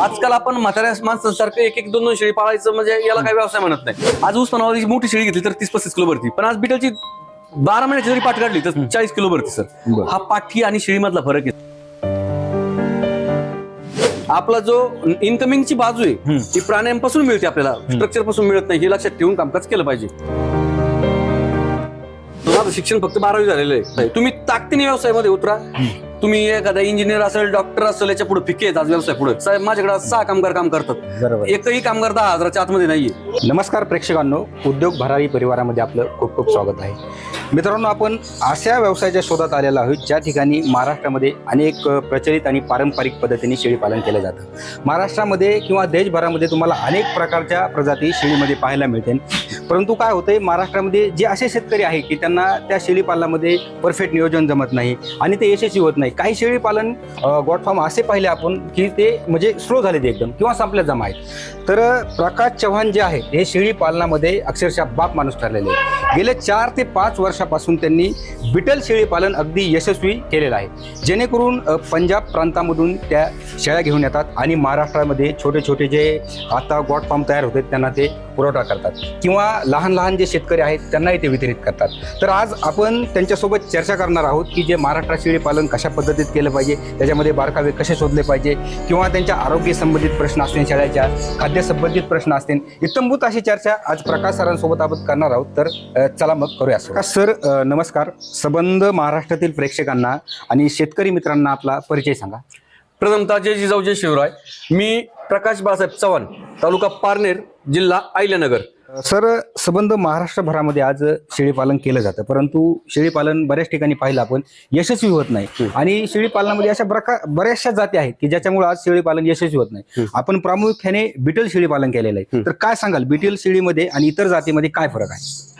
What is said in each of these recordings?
आजकाल आपण म्हाताऱ्या माणसांसारखं एक एक दोन दोन शेळी पाळायचं म्हणजे याला काही व्यवसाय म्हणत नाही. आज उस्मानाबादची मोठी शेळी घेतली तर तीस पस्तीस किलो भरती. पण आज बिटलची बारा महिन्याची जरी पाठ काढली तर चाळीस किलो भरती सर. हा पाठी आणि शेळीमधला फरक आहे. आपला जो इन्कमिंगची बाजू आहे ती प्राण्यांपासून मिळते आपल्याला. स्ट्रक्चरपासून मिळत नाही. हे लक्षात ठेवून कामकाज केलं पाहिजे. माझं शिक्षण फक्त बारावी झालेलं आहे. तुम्ही ताकदीने व्यवसायामध्ये उतरा. तुम्ही एखादा इंजिनियर असेल डॉक्टर असेल याच्यापुढे फिके आहेत आज व्यवसाय पुढे. साहेब माझ्याकडे सहा कामगार काम करतात. बरोबर. एकही कामगार दहा हजाराच्या आतमध्ये नाहीये. नमस्कार प्रेक्षकांनो उद्योग भरारी परिवारामध्ये आपलं खूप खूप स्वागत आहे. मित्रांनो आपण अशा व्यवसायाच्या शोधात आलेलो आहोत. ज्या ठिकाणी महाराष्ट्रामध्ये अनेक अ, प्रचलित आणि पारंपरिक पद्धतीने शेळीपालन केलं जातं. महाराष्ट्रामध्ये किंवा देशभरामध्ये तुम्हाला अनेक प्रकारच्या प्रजाती शेळीमध्ये पाहायला मिळतील. परंतु काय होतंय महाराष्ट्रामध्ये जे असे शेतकरी आहेत की त्यांना त्या शेळीपालनामध्ये परफेक्ट नियोजन जमत नाही आणि ते यशस्वी होत नाही काही शेळीपालन गॉड फार्म असे पाहिले आपण की ते म्हणजे स्लो झाले ते एकदम किंवा संपल्या जमा आहेत. तर प्रकाश चव्हाण जे आहेत हे शेळी पालनामध्ये अक्षरशः बाप माणूस ठरलेले आहे गेल्या चार ते पाच वर्षापासून त्यांनी बिटल शेळी पालन अगदी यशस्वी केलेलं आहे. जेणेकरून पंजाब प्रांतामधून त्या शेळ्या घेऊन येतात आणि महाराष्ट्रामध्ये छोटे छोटे जे आता गॉड फार्म तयार होते त्यांना ते पुरवठा करतात. किंवा लहान लहान जे शेतकरी आहेत त्यांनाही ते वितरित करतात. तर आज आपण त्यांच्यासोबत चर्चा करणार आहोत की जे महाराष्ट्रात शेळी पालन कशा पद्धतीत केलं पाहिजे. त्याच्यामध्ये बारकावे कसे शोधले पाहिजे? किंवा त्यांच्या आरोग्य संबंधित प्रश्न असतील शेळ्याच्या खाद्य संबंधित प्रश्न असतील इत्तमभूत अशी चर्चा आज प्रकाश सरांसोबत आपण करणार आहोत. तर चला मग करूया प्रकाश सर नमस्कार. सबंध महाराष्ट्रातील प्रेक्षकांना आणि शेतकरी मित्रांना आपला परिचय सांगा. प्रथमतः जय जिजाऊ जय शिवराय. मी प्रकाश बाळासाहेब चव्हाण तालुका पारनेर जिल्हा आयल्यानगर सर सबंध महाराष्ट्रभरामध्ये आज शेळीपालन केलं जातं. परंतु शेळीपालन बऱ्याच ठिकाणी पाहिलं आपण यशस्वी होत नाही. आणि शेळीपालनामध्ये अशा प्रकार बऱ्याचशा जाती आहेत की ज्याच्यामुळे आज शेळीपालन यशस्वी होत नाही. आपण प्रामुख्याने बिटल शेळीपालन केलेलं आहे. तर काय सांगाल बिटल शेळीमध्ये आणि इतर जातीमध्ये काय फरक आहे?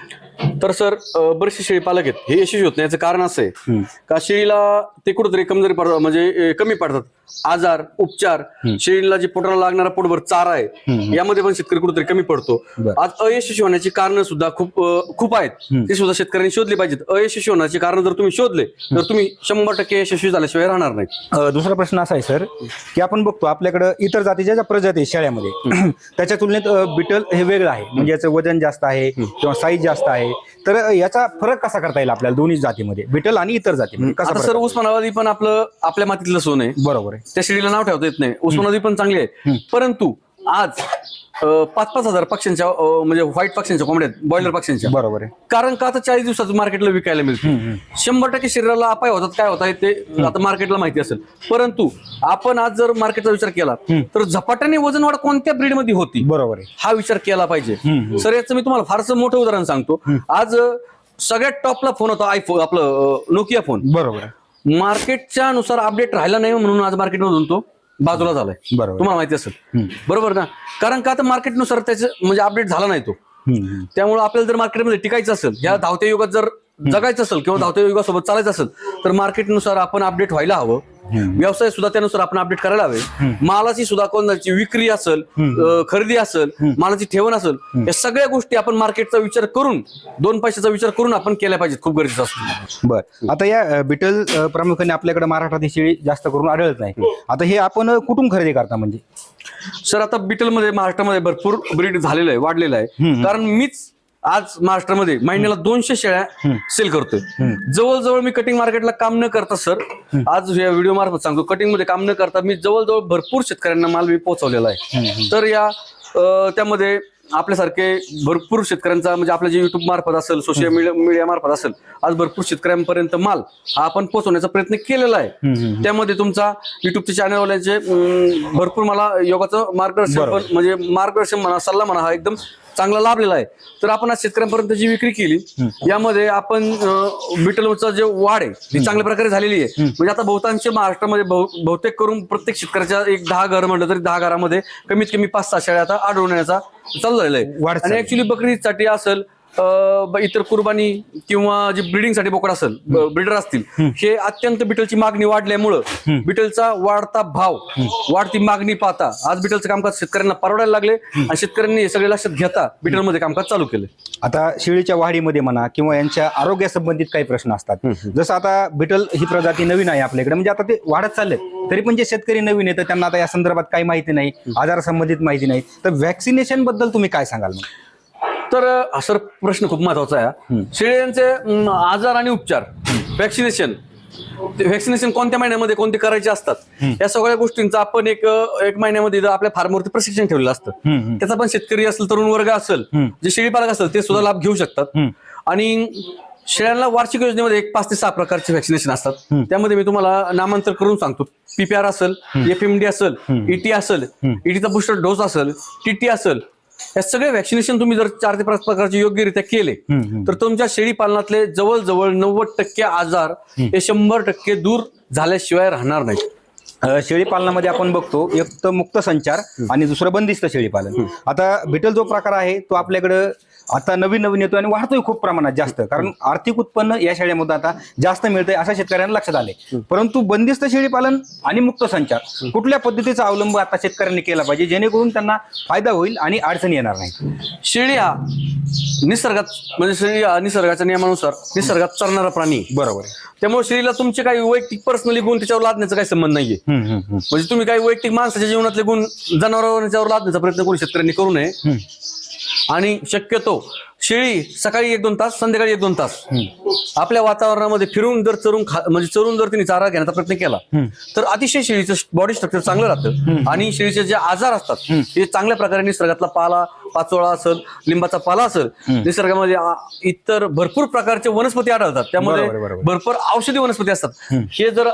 तर सर बरेचसे शेळी पालक आहेत. हे यशस्वी होत नाही याचं कारण असं आहे का शेळीला ते कुठंतरी कमजोरी पडतात म्हणजे कमी पडतात. आजार उपचार शेळीला जे पोटाला लागणारा पोटभर चारा आहे यामध्ये पण शेतकरी कुठेतरी कमी पडतो. आज अयशस्वी होण्याची कारण सुद्धा खूप खूप आहेत. ते सुद्धा शेतकऱ्यांनी शोधली पाहिजेत. अयशस्वी होण्याची कारण जर तुम्ही शोधले तर तुम्ही शंभर टक्के यशस्वी झाल्याशिवाय राहणार नाही दुसरा प्रश्न असा आहे सर की आपण बघतो आपल्याकडं इतर जातीच्या ज्या प्रजाती आहेत शेळ्यामध्ये त्याच्या तुलनेत बिटल हे वेगळं आहे. म्हणजे याचं वजन जास्त आहे किंवा साईज जास्त आहे. तर याचा फरक कसा करता येईल आपल्याला दोन्ही जातीमध्ये? बिटल आणि इतर जातीमध्ये. सर उस्मानाबादी पण आपलं आपल्या मातीतलं सोन आहे. बरोबर. आहे. त्या शेळीला नाव ठेवता येत नाही. उस्मानाबादी पण चांगली आहे. परंतु आज अं, पाच पाच हजार पक्ष्यांच्या अं, म्हणजे व्हाईट पक्ष्यांच्या कोंबड्या बॉयलर पक्ष्यांच्या. बरोबर आहे. कारण का आता चाळीस दिवसात मार्केटला विकायला मिळते? शंभर टक्के शरीराला अपाय होतात काय होत ते आता मार्केटला माहिती असेल. परंतु आपण आज जर मार्केटचा विचार केला तर झपाट्याने वजन वाढ कोणत्या ब्रीडमध्ये होती? बरोबर आहे. हा विचार केला पाहिजे. सर याचं मी तुम्हाला फारसं मोठं उदाहरण सांगतो. आज अं, सगळ्यात टॉपला फोन होता आयफोन आपलं नोकिया फोन बरोबर आहे. मार्केटच्या नुसार अपडेट राहिला नाही म्हणून आज मार्केटमधून तो बाजूला झालाय बरोबर. तुम्हाला माहिती असेल बरोबर ना कारण का आता मार्केटनुसार त्याचं म्हणजे अपडेट झाला नाही तो. त्यामुळे आपल्याला जर मार्केटमध्ये टिकायचं असेल या धावत्या युगात जर जगायचं असेल किंवा धावत्या युगासोबत चालायचं असेल तर मार्केटनुसार आपण अपडेट व्हायला हवं. व्यवसाय सुद्धा त्यानुसार आपण अपडेट करायला हवे. मालाची सुद्धा कोणाची विक्री असेल खरेदी असेल मालाची ठेवण असेल या सगळ्या गोष्टी आपण मार्केटचा विचार करून दोन पैशाचा विचार करून आपण केल्या पाहिजेत. खूप गरजेचं असतो. बर. आता या बिटल प्रामुख्याने आपल्याकडे महाराष्ट्रात ही शेळी जास्त करून आढळत नाही. आता हे आपण कुठून खरेदी करता म्हणजे? सर आता बिटलमध्ये महाराष्ट्रामध्ये भरपूर ब्रीड झालेलं आहे वाढलेलं आहे. कारण मीच आज महाराष्ट्रामध्ये महिन्याला दोनशे शेळ्या सेल करतोय. जवळजवळ मी कटिंग मार्केटला काम न करता सर आज या व्हिडिओ मार्फत सांगतो. कटिंगमध्ये काम न करता मी जवळजवळ भरपूर शेतकऱ्यांना माल मी पोहोचवलेला आहे. तर या त्यामध्ये आपल्यासारखे भरपूर शेतकऱ्यांचा म्हणजे आपल्या जे युट्यूब मार्फत असेल सोशल मीडिया मीडिया मार्फत असेल आज भरपूर शेतकऱ्यांपर्यंत माल हा आपण पोहोचवण्याचा प्रयत्न केलेला आहे. त्यामध्ये तुमचा युट्यूबच्या चॅनलवाल्यांचे भरपूर मला योगाचं मार्गदर्शन पण म्हणजे मार्गदर्शन म्हणा सल्ला म्हणा हा एकदम चांगला लाभलेला आहे. तर आपण आज शेतकऱ्यांपर्यंत जी विक्री केली यामध्ये आपण बिटलचा जे वाढ आहे ती चांगल्या प्रकारे झालेली आहे. म्हणजे आता बहुतांश महाराष्ट्रामध्ये बहु- बहुतेक करून प्रत्येक शेतकऱ्याच्या एक दहा घर म्हणलं तरी दहा घरामध्ये कमीत कमी पाच सहा शेळ्या आता आढळून येण्याचा चालू झालेला आहे. आणि ऍक्च्युली बकरीसाठी असेल इतर कुर्बानी किंवा जे ब्रिडिंगसाठी बोकड असेल ब्रिडर असतील हे अत्यंत बिटलची मागणी वाढल्यामुळं बिटलचा वाढता भाव वाढती मागणी पाहता आज बिटलचं कामकाज शेतकऱ्यांना परवडायला लागले आणि शेतकऱ्यांनी हे सगळे लक्षात घेता बिटलमध्ये कामकाज चालू केलं. आता शेळीच्या वाढीमध्ये म्हणा किंवा यांच्या आरोग्यासंबंधित काही प्रश्न असतात. जसं आता बिटल ही प्रजाती नवीन आहे आपल्याकडे म्हणजे आता ते वाढत चालले तरी पण जे शेतकरी नवीन आहे तर त्यांना आता या संदर्भात काही माहिती नाही आजारासंबंधित माहिती नाही. तर व्हॅक्सिनेशनबद्दल तुम्ही काय सांगाल मग? तर हा सर प्रश्न खूप महत्त्वाचा आहे. शेळ्यांचे अं, आजार आणि उपचार व्हॅक्सिनेशन व्हॅक्सिनेशन कोणत्या महिन्यामध्ये कोणते करायचे असतात? या सगळ्या गोष्टींचा आपण एक अं, एक महिन्यामध्ये इथं आपल्या फार्मवरती प्रशिक्षण ठेवलेलं असतं. त्याचा पण शेतकरी असेल तरुण वर्ग असेल जे शेळी पालक असेल ते सुद्धा लाभ घेऊ शकतात. आणि शेळ्यांना वार्षिक योजनेमध्ये एक पाच ते सहा प्रकारचे व्हॅक्सिनेशन असतात. त्यामध्ये मी तुम्हाला नामांतर करून सांगतो. पीपीआर असेल एफएमडी असेल ईटी असेल ईटीचा बुस्टर डोस असेल टीटी असेल या सगळे व्हॅक्सिनेशन तुम्ही जर चार ते पाच प्रकारचे योग्यरित्या केले तर तुमच्या शेळी पालनातले जवळजवळ नव्वद टक्के आजार हे शंभर टक्के दूर झाल्याशिवाय राहणार नाहीत. अ, शेळी पालनामध्ये आपण बघतो एक तर मुक्त संचार आणि दुसरं बंदिस्त शेळी पालन आता बिटल जो प्रकार आहे तो आपल्याकडं आता नवीन नवीन येतो आणि वाढतोय खूप प्रमाणात जास्त. कारण आर्थिक उत्पन्न या शेळ्यामध्ये आता जास्त मिळतंय असं शेतकऱ्यांना लक्षात आले परंतु बंदिस्त शेळी पालन आणि मुक्त संचार कुठल्या पद्धतीचा अवलंब आता शेतकऱ्यांनी केला पाहिजे? जेणेकरून त्यांना फायदा होईल आणि अडचणी येणार नाही. शेळी हा निसर्गात म्हणजे शेळी हा निसर्गाच्या नियमानुसार निसर्गात चरणारा प्राणी आहे. बरोबर. त्यामुळे शेळीला तुमचे काही वैयक्तिक पर्सनली गुण त्याच्यावर लादण्याचा काही संबंध नाहीये. म्हणजे तुम्ही काही वैयक्तिक माणसाच्या जीवनातले गुण त्याच्यावर लादण्याचा प्रयत्न करू शेतकऱ्यांनी करू नये. आणि शक्यतो शेळी सकाळी एक दोन तास संध्याकाळी एक दोन तास. आपल्या वातावरणामध्ये फिरून जर चरून खा म्हणजे चरून जर तिने चारा घेण्याचा प्रयत्न केला तर अतिशय शेळीचं बॉडी स्ट्रक्चर चांगलं राहतं. आणि शेळीचे जे आजार असतात ते चांगल्या प्रकारे निसर्गातला पाला पाचोळा असेल लिंबाचा पाला असेल निसर्गामध्ये इतर भरपूर प्रकारचे वनस्पती आढळतात. त्यामध्ये. भरपूर औषधी वनस्पती असतात. हे जर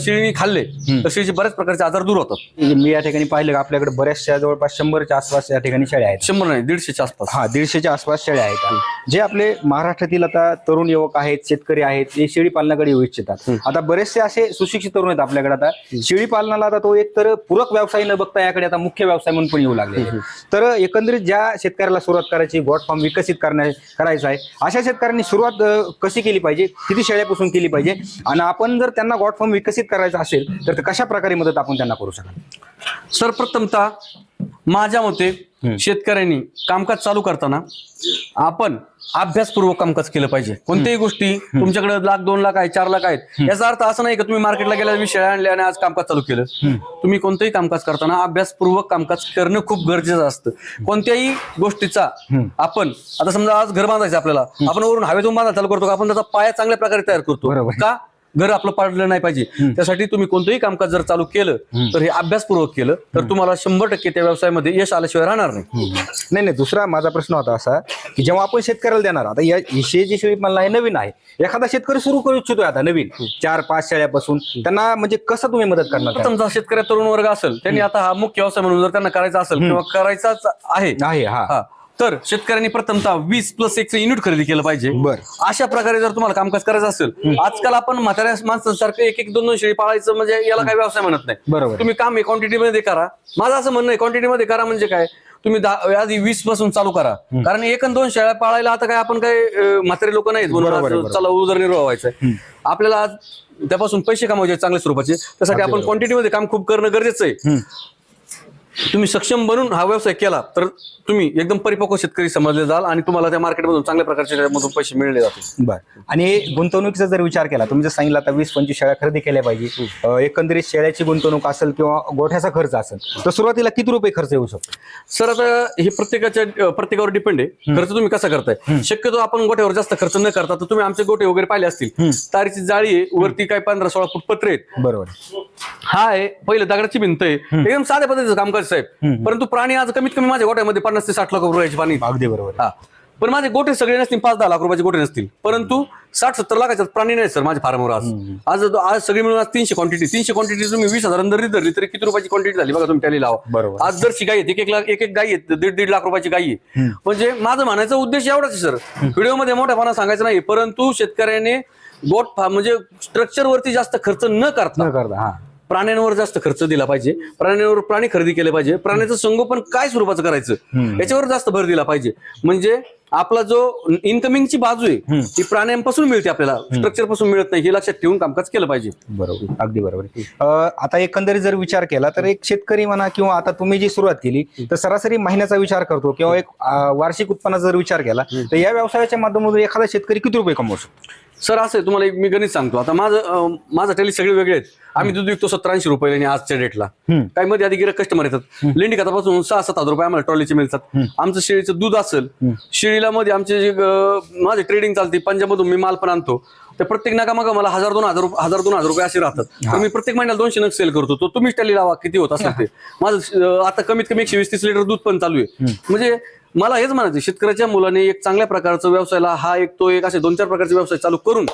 शेळीने खाल्ले तर शेळीचे बऱ्याच प्रकारचे आजार दूर होतात. मी या ठिकाणी पाहिलं का आपल्याकडे बऱ्याचशा जवळपास शंभरच्या आसपास या ठिकाणी शेळ्या आहेत. शंभर नाही दीडशेच्या आसपास. हा दीडशेच्या आसपास शेळ्या आहेत. जे आपले महाराष्ट्रातील आता तरुण युवक आहेत शेतकरी आहेत ते शेळी पालनाकडे येऊ इच्छितात. आता बरेचसे असे सुशिक्षित तरुण आहेत आपल्याकडे आता. शेळी पालनाला आता तो एक तर पूरक व्यवसाय न बघता याकडे आता मुख्य व्यवसाय म्हणून पण येऊ लागले तर एकंदरीत ज्या शेतकऱ्याला सुरुवात करायची गोट फार्म विकसित करण्या करायचा आहे अशा शेतकऱ्यांनी सुरुवात कशी केली पाहिजे? किती शेळ्यापासून केली पाहिजे? आणि आपण जर त्यांना गॉट फार्म विकसित करायचा असेल तर कशा प्रकारे मदत आपण त्यांना करू शकाल? सर्वप्रथमतः माझ्या मते शेतकऱ्यांनी कामकाज चालू करताना आपण अभ्यासपूर्वक कामकाज केलं पाहिजे. कोणत्याही गोष्टी तुमच्याकडे लाख दोन लाख आहे चार लाख आहेत. याचा अर्थ असं नाही का तुम्ही मार्केटला गेल्या शेळ्या आणल्या आणि आज कामकाज चालू केलं. तुम्ही कोणतंही कामकाज करताना अभ्यासपूर्वक कामकाज करणं खूप गरजेचं असतं. कोणत्याही गोष्टीचा आपण आता समजा आज घर बांधायचं आपल्याला. आपण वरून हवेतून बांधायला चालू करतो का? आपण त्याचा पाया चांगल्या प्रकारे तयार करतो. का? घर आपलं पाडलं नाही पाहिजे. त्यासाठी तुम्ही कोणतंही कामकाज जर चालू केलं तर हे अभ्यासपूर्वक केलं तर तुम्हाला शंभर टक्के त्या व्यवसायामध्ये यश आल्याशिवाय राहणार नाही. नाही नाही दुसरा माझा प्रश्न होता असा की जेव्हा आपण शेतकऱ्याला देणार आता या शेळी पालन आहे नवीन आहे. एखादा शेतकरी सुरू करू इच्छितोय आता नवीन. चार पाच शेळ्यापासून त्यांना म्हणजे कसं तुम्ही मदत करणार? समजा शेतकरी तरुण वर्ग असेल त्यांनी आता हा मुख्य व्यवसाय म्हणून जर त्यांना करायचा असेल किंवा करायचाच आहे. आहे हा. हा. तर शेतकऱ्यांनी प्रथमतः वीस प्लस एकचं युनिट खरेदी केलं पाहिजे. बर. अशा प्रकारे जर तुम्हाला कामकाज करायचं असेल आजकाल आपण म्हाताऱ्या माणसांसारखं एक एक दोन दोन शेळी पाळायचं म्हणजे याला काही व्यवसाय म्हणत नाही. बरोबर. तुम्ही काम क्वांटिटी मध्ये करा. माझं असं म्हणणं आहे क्वांटिटी मध्ये करा म्हणजे काय? तुम्ही आधी वीसपासून चालू करा. कारण एक आणि दोन शेळ्या पाळायला आता काय आपण काय म्हातारे लोक नाहीत म्हणून चला उदरनिर्वाह व्हायचा आपल्याला आज त्यापासून पैसे कमावायचे चांगल्या स्वरूपाचे. त्यासाठी आपण क्वांटिटी मध्ये काम खूप करणं गरजेचं आहे. तुम्ही सक्षम बनून हा व्यवसाय केला तर तुम्ही एकदम परिपक्व शेतकरी समजले जाल आणि तुम्हाला त्या मार्केटमधून चांगल्या प्रकारचे पैसे मिळले जातील. बर. आणि गुंतवणुकीचा जर विचार केला तुम्ही जर सांगितलं आता वीस पंचवीस शेळ्या खरेदी केल्या पाहिजे एकंदरीत शेळ्याची गुंतवणूक असेल किंवा गोठ्याचा खर्च असेल तर सुरुवातीला किती रुपये खर्च येऊ शकतो? सर आता हे प्रत्येकाच्या प्रत्येकावर डिपेंड आहे. खर्च तुम्ही कसा करताय? शक्यतो आपण गोट्यावर जास्त खर्च न करता तर तुम्ही आमचे गोटे वगैरे पाहिले असतील. तारीची जाळी आहे वरती काय पंधरा सोळा फूट पत्रे आहेत. बरोबर. हा आहे पहिले दगडाची भिंत आहे. एकदम साध्या पद्धतीचं कामकाज साहेब. परंतु प्राणी आज कमीत कमी माझ्या गोट्यामध्ये पन्नास ते साठ लाख रुपयाची पाणी. अगदी बरोबर. हा. पण माझे गोटे सगळे नसतील पाच दहा लाख रुपयाचे गोटे नसतील. परंतु साठ सत्तर लाखाचे प्राणी नाही सर माझ्या फार्मवर आज. आज आज सगळे मिळून आज तीनशे क्वांटिटी तीनशे क्वांटिटी तुम्ही वीस हजार जरी धरली तरी किती रुपयाची क्वांटिटी झाली बघा तुम्ही टॅली लावा. बरोबर. आज जर आहे एक एक लाख एक एक गाई आहे दीड दीड लाख रुपयाची गाई आहे म्हणजे माझं म्हणायचा उद्देश एवढाच आहे सर. व्हिडिओमध्ये मोठ्यापणा सांगायचं नाही परंतु शेतकऱ्याने गोट म्हणजे स्ट्रक्चर वरती जास्त खर्च न करता न करता प्राण्यांवर जास्त खर्च दिला पाहिजे. प्राण्यांवर प्राणी खरेदी केले पाहिजे. प्राण्याचं संगोपन काय स्वरूपाचं करायचं? याच्यावर जास्त भर दिला पाहिजे. म्हणजे आपला जो इन्कमिंगची बाजू आहे ती प्राण्यांपासून मिळते आपल्याला. स्ट्रक्चरपासून मिळत नाही. हे लक्षात ठेवून कामकाज केलं पाहिजे. बरोबर. अगदी बरोबर. आता एकंदरीत जर विचार केला तर एक शेतकरी म्हणा किंवा आता तुम्ही जी सुरुवात केली तर सरासरी महिन्याचा विचार करतो किंवा एक वार्षिक उत्पन्नाचा जर विचार केला तर या व्यवसायाच्या माध्यमातून एखादा शेतकरी किती रुपये कमवू शकतो? सर असं आहे तुम्हाला एक मी गणित सांगतो. आता माझं अं, माझं टेली सगळे वेगळे आहेत. आम्ही दूध विकतो सत्तर ऐंशी रुपये आणि आजच्या डेटला काही मध्ये आधी गिरक कस्टमर येतात. लेंडी खतापासून सहा सात हजार रुपये आम्हाला ट्रॉलीचे मिळतात. आमचं शेळीचं दूध असेल शेळीला मध्ये आमचे जे अं, माझे ट्रेडिंग चालते पंजाबमधून मी माल पण आणतो. तर प्रत्येक नाका मग मला हजार दोन हजार हजार दोन हजार रुपये असे राहतात. तर मी प्रत्येक महिन्याला दोनशे नग सेल करतो. तो तुम्हीच टॅली लावा किती होत असेल ते. माझं अं, आता कमीत कमी एकशे वीस तीस लिटर दूध पण चालू आहे. म्हणजे मला हेच म्हणायचं शेतकऱ्याच्या मुलाने एक चांगल्या प्रकारचा व्यवसायाला हा एक तो एक असे दोन चार प्रकारचे व्यवसाय चालू करून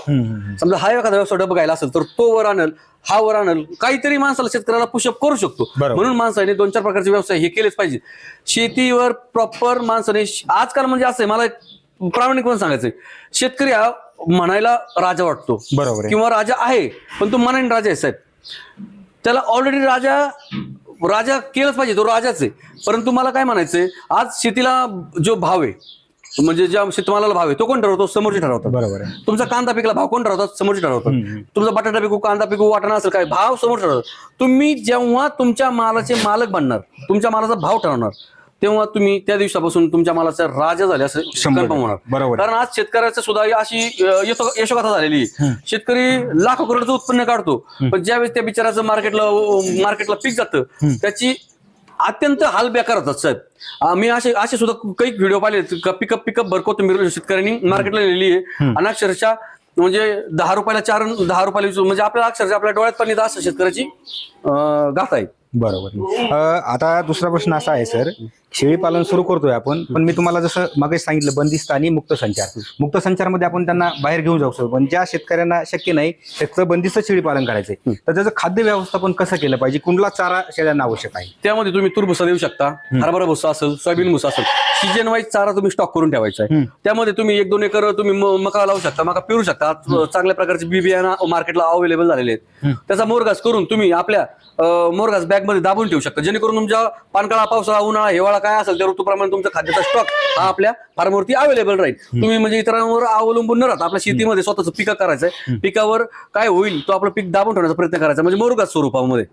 समजा हा एखादा व्यवसाय डबा घ्यायला असेल तर तो वर आणल हा वर आणल काहीतरी माणसाला शेतकऱ्याला पुशअप करू शकतो. बरोबर. म्हणून माणसाने दोन चार प्रकारचे व्यवसाय हे केलेच पाहिजे. शेतीवर प्रॉपर माणसाने आजकाल म्हणजे असं आहे मला एक प्रामाणिकपणे सांगायचंय. शेतकरी हा म्हणायला राजा वाटतो. बरोबर आहे. किंवा राजा आहे पण तो मनाने राजा आहे साहेब. त्याला ऑलरेडी राजा राजा केलंच पाहिजे तो राजाच आहे. परंतु मला काय म्हणायचंय आज शेतीला जो भाव आहे म्हणजे ज्या शेतमालाला भाव आहे तो कोण ठरवतो? समोरचे ठरवतात. बरोबर आहे. तुमचा कांदा पिकला भाव कोण ठरवतात? समोरचे ठरवतात. तुमचा बटाटा पिकू कांदा पिकू वाटाणा असेल काय भाव समोर ठरवतात. तुम्ही जेव्हा तुमच्या मालाचे मालक बनणार तुमच्या मालाचा भाव ठरवणार तेव्हा तुम्ही त्या दिवसापासून तुमच्या मालाचा राजा झाले असं शंभर कन्फर्म होणार. बरोबर. कारण आज शेतकऱ्याचं सुद्धा अशी यशोगाथा झालेली आहे. शेतकरी लाखो करोडचं उत्पन्न काढतो. पण ज्यावेळेस त्या बिचाराचं मार्केटला मार्केटला पीक जातं त्याची अत्यंत हाल बेकार होतात साहेब आम्ही असे असे सुद्धा काही व्हिडिओ पाहिले पिकअप पिकअप भर कोथिंबीर शेतकऱ्यांनी मार्केटला लिहिली आहे. आणि अक्षरशः म्हणजे दहा रुपयाला चार दहा रुपयाला म्हणजे आपल्या अक्षरशः आपल्या डोळ्यात पण असं शेतकऱ्याची गाथा आहे. बरोबर. आता दुसरा प्रश्न असा आहे सर शेळी पालन सुरू करतोय आपण पण मी तुम्हाला जसं मागे सांगितलं बंदिस्त आणि मुक्त संचार. मुक्त संचारमध्ये आपण त्यांना बाहेर घेऊन जाऊ शकतो पण ज्या शेतकऱ्यांना शक्य नाही त्याचं बंदिस्त शेळी पालन करायचंय तर त्याचं खाद्य व्यवस्थापन कसं केलं पाहिजे? कुठला चारा शेळ्यांना आवश्यक आहे. त्यामध्ये तुम्ही तूर भुसा देऊ शकता हरभरा भुसा असेल सोयाबीन भुसा असेल सीजन वाईज चारा तुम्ही स्टॉक करून ठेवायचा आहे. त्यामध्ये तुम्ही एक दोन एकर तुम्ही म- मका लावू शकता मका पेरू शकता. आज चांगल्या प्रकारचे बी बियाणं मार्केटला अवेलेबल झालेले आहेत. त्याचा मोरगास करून तुम्ही आपल्या अं, मोरगास बॅगमध्ये दाबून ठेवू शकता. जेणेकरून तुमच्या पानकाळा पावसाळा उन्हाळा हिवाळा काय असेल त्या ऋतूप्रमाणे तुमचा खाद्याचा स्टॉक हा आपल्या फार्मवरती अवेलेबल राहील. तुम्ही म्हणजे इतरांवर अवलंबून न राहता आपल्या शेतीमध्ये स्वतःच पिका करायचंय. पिकावर काय होईल तो आपलं पीक दाबून ठेवण्याचा प्रयत्न करायचा म्हणजे मोरगास स्वरूपामध्ये.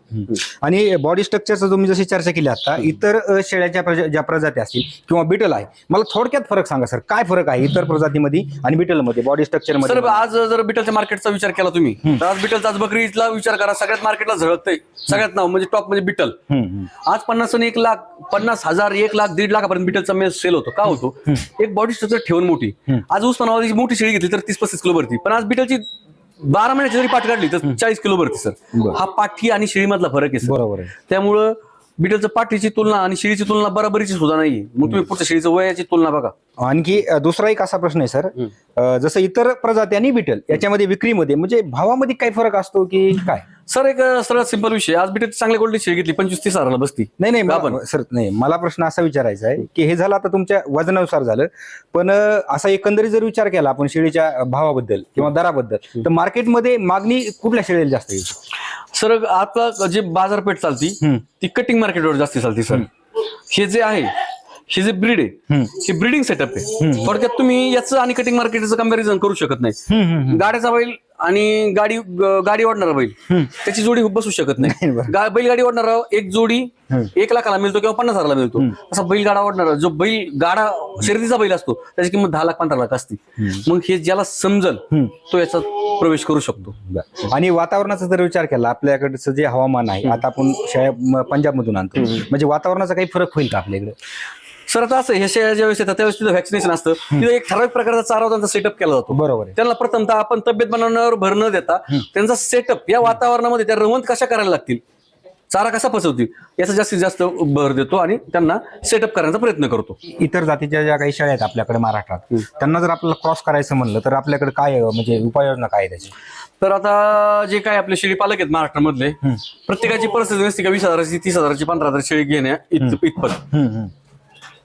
आणि बॉडी स्ट्रक्चरचं तुम्ही जशी चर्चा केली आता इतर शेळ्याच्या प्रजा- ज्या प्रजाती असतील किंवा बिटल आहे मला थोडक्यात फरक सांगा सर काय फरक आहे इतर प्रजातीमध्ये आणि बिटलमध्ये बॉडी स्ट्रक्चर सरमध्ये? आज जर बिटलच्या मार्केटचा विचार केला तुम्ही तर आज बिटलचा आज बकरीला विचार करा सगळ्यात मार्केटला झळकतंय. सगळ्यात नाव म्हणजे टॉप म्हणजे बिटल. आज पन्नास आणि एक लाख पन्नास हजार एक लाख दीड लाखापर्यंत बिटलचा मेस सेल होतो. का होतो? एक बॉडी स्ट्रक्चर ठेवून मोठी. आज उस्मानाबादची मोठी शेळी घेतली तर तीस पस्तीस किलो भरती. पण आज बिटलची बारा महिन्याची जरी पाठ काढली तर चाळीस किलो भरती सर. हा पाठी आणि शेळीमधला फरक आहे सर. बरोबर त्यामुळं बिटलचं पाठीची तुलना आणि शेळीची तुलना बराबरीची सुद्धा नाहीये. मग तुम्ही पुढच्या शेळीचं वयाची तुलना बघा. आणखी अ, दुसरा एक असा प्रश्न आहे सर. अ, जसं इतर प्रजाती आणि बिटल याच्यामध्ये विक्रीमध्ये म्हणजे भावामध्ये काय फरक असतो की काय? सर एक अं, सरळ सिंपल विषय. आज बिटलची चांगल्या क्वालिटी शेळी घेतली पंचवीस तीस हजाराला बसती. नाही नाही मला- सर नाही मला प्रश्न असा विचारायचा आहे की हे झालं आता तुमच्या वजनानुसार झालं पण अ, असा एकंदरीत जर विचार केला आपण शेळीच्या भावाबद्दल किंवा दराबद्दल तर मार्केटमध्ये मागणी कुठल्या शेळीला जास्त येईल? सर आता जी बाजारपेठ चालती ती कटिंग मार्केटवर जास्त चालती सर. हे जे आहे हे जे ब्रीड आहे हे ब्रीडिंग सेटअप आहे. थोडक्यात तुम्ही याचं आणि कटिंग मार्केटचं कंपॅरिझन करू शकत नाही. गाड्याचा बैल आणि गाडी गाडी ओढणारा बैल त्याची जोडी बसू शकत नाही. बैलगाडी ओढणारा एक जोडी एक लाखाला मिळतो किंवा पन्नास हजाराला मिळतो. असा बैलगाडा ओढणारा जो बैल गाडा शर्यतीचा बैल असतो त्याची किंमत दहा लाख पंधरा लाख असते. मग हे ज्याला समजल तो याचा प्रवेश करू शकतो. आणि वातावरणाचा जर विचार केला आपल्याकडचं जे हवामान आहे आता आपण शेळ्या पंजाब मधून आणतो. म्हणजे वातावरणाचा काही फरक होईल का आपल्याकडे सर आता असं हे शेळ्या ज्यावेळेस येतात त्यावेळेस तिथं व्हॅक्सिनेशन असतं. तिथं एक ठराविक प्रकारचा चारा त्यांचा सेटअप केला जातो. बरोबर आहे. त्यांना प्रथमतः आपण तब्येत बनवण्यावर भर न देता त्यांचा सेटअप या वातावरणामध्ये त्या रवंत कशा करायला लागतील? चारा कसा पचवतील याचा जास्तीत जास्त भर देतो आणि त्यांना सेटअप करण्याचा प्रयत्न करतो. इतर जातीच्या ज्या काही शेळ्या आहेत आपल्याकडे महाराष्ट्रात त्यांना जर आपल्याला क्रॉस करायचं म्हणलं तर आपल्याकडे काय अ, म्हणजे उपाययोजना काय आहे त्याची? तर आता जे काय आपले शेळी पालक आहेत महाराष्ट्रामधले प्रत्येकाची परिस्थिती नसते का वीस हजाराची तीस हजाराची पंधरा हजार शेळी घेण्या इत- इतपत. हम्म, हम्म.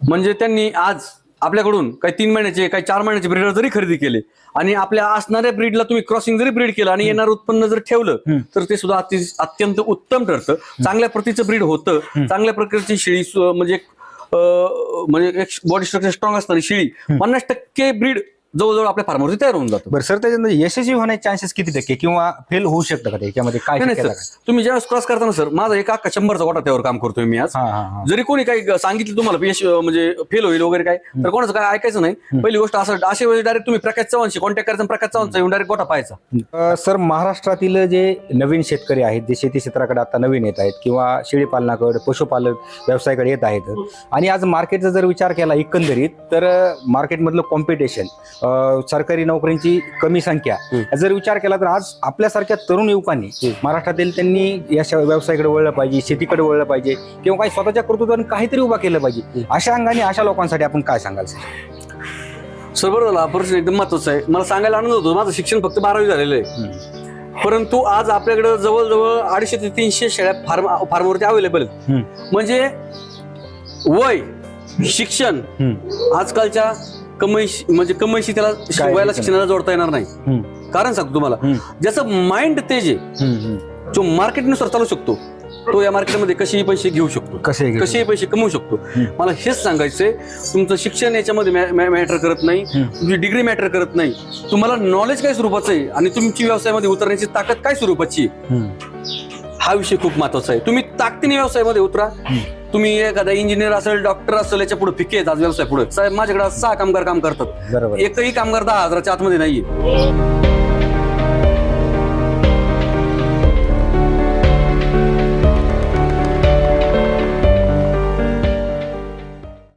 म्हणजे त्यांनी आज आपल्याकडून काही तीन महिन्याचे काही चार महिन्याचे ब्रीडर जरी खरेदी केले आणि आपल्या असणाऱ्या ब्रीडला तुम्ही क्रॉसिंग जरी ब्रीड केलं आणि येणार उत्पन्न जर ठेवलं तर ते सुद्धा अति अत्यंत उत्तम ठरतं. चांगल्या प्रतीचं ब्रीड होतं. चांगल्या प्रकारची शेळी म्हणजे म्हणजे बॉडी स्ट्रक्चर स्ट्रॉंग असणारी शेळी पन्नास टक्के ब्रीड जवळजवळ आपल्या फार्मवरती तयार होऊन जातो. बरं सर त्याच्यानंतर यशस्वी होण्याचे चान्सेस किती टक्के किंवा फेल होऊ शकतं का त्याच्यामध्ये काय नाही सर तुम्ही ज्यावेळेस क्रॉस करताना सर माझा एक अख्खा शंभरचा गोटा त्यावर काम करतोय मी आज. जरी कोणी काही सांगितलं तुम्हाला यश म्हणजे फेल होईल वगैरे काय तर कोणाचं काय ऐकायचं नाही. पहिली गोष्ट असं अशा वेळेस डायरेक्ट तुम्ही प्रकाश चव्हाणशी कॉन्टॅक्ट करायचा प्रकाश चव्हाणचा येऊन डायरेक्ट गोटा पाहायचा. सर महाराष्ट्रातील जे नवीन शेतकरी आहेत जे शेती क्षेत्राकडे आता नवीन येत आहेत किंवा शेळी पालनाकडे पशुपालक व्यवसायाकडे येत आहेत आणि आज मार्केटचा जर विचार केला एकंदरीत तर मार्केटमधलं कॉम्पिटिशन सरकारी नोकऱ्यांची कमी संख्या. हम्म. जर विचार केला तर आज आपल्यासारख्या तरुण युवकांनी महाराष्ट्रातील त्यांनी या श- व्यवसायाकडे वळलं पाहिजे शेतीकडे वळलं पाहिजे किंवा काही स्वतःच्या कर्तृत्वाने काहीतरी उभा केलं पाहिजे. अशा अंगाने अशा लोकांसाठी आपण काय सांगाल सर? सर बरं झाला. हा प्रश्न एकदम महत्त्वाचा आहे. मला सांगायला आनंद होतो. माझं शिक्षण फक्त बारावी झालेलं आहे. परंतु आज आपल्याकडे जवळजवळ अडीचशे ते तीनशे शेळ्या फार्म फार्मवरती अवेलेबल आहेत. म्हणजे वय शिक्षण हम्म. आजकालच्या कमाईशी म्हणजे कमाईशी त्याला काय वयाला नाही. शिक्षणाला जोडता येणार नाही. कारण सांगतो तुम्हाला. ज्याचं माइंड तेज आहे. जो मार्केटनुसार चालू शकतो तो या मार्केटमध्ये कसेही पैसे घेऊ शकतो कसे कसेही पैसे कमवू शकतो. मला हेच सांगायचंय तुमचं शिक्षण याच्यामध्ये मॅटर करत नाही. तुमची डिग्री मॅटर करत नाही तुम्हाला नॉलेज काय स्वरूपाचं आहे आणि तुमची व्यवसायामध्ये उतरण्याची ताकद काय स्वरूपाची. हा विषय खूप महत्त्वाचा आहे तुम्ही ताकदीने व्यवसायामध्ये उतरा तुम्ही एखादा इंजिनियर असेल डॉक्टर असेल याच्यापुढे फिके आहेत आज व्यवसाय पुढे. साहेब माझ्याकडे आज सहा कामगार काम करतात. बरोबर. एकही कामगार दहा हजाराच्या आतमध्ये नाहीये.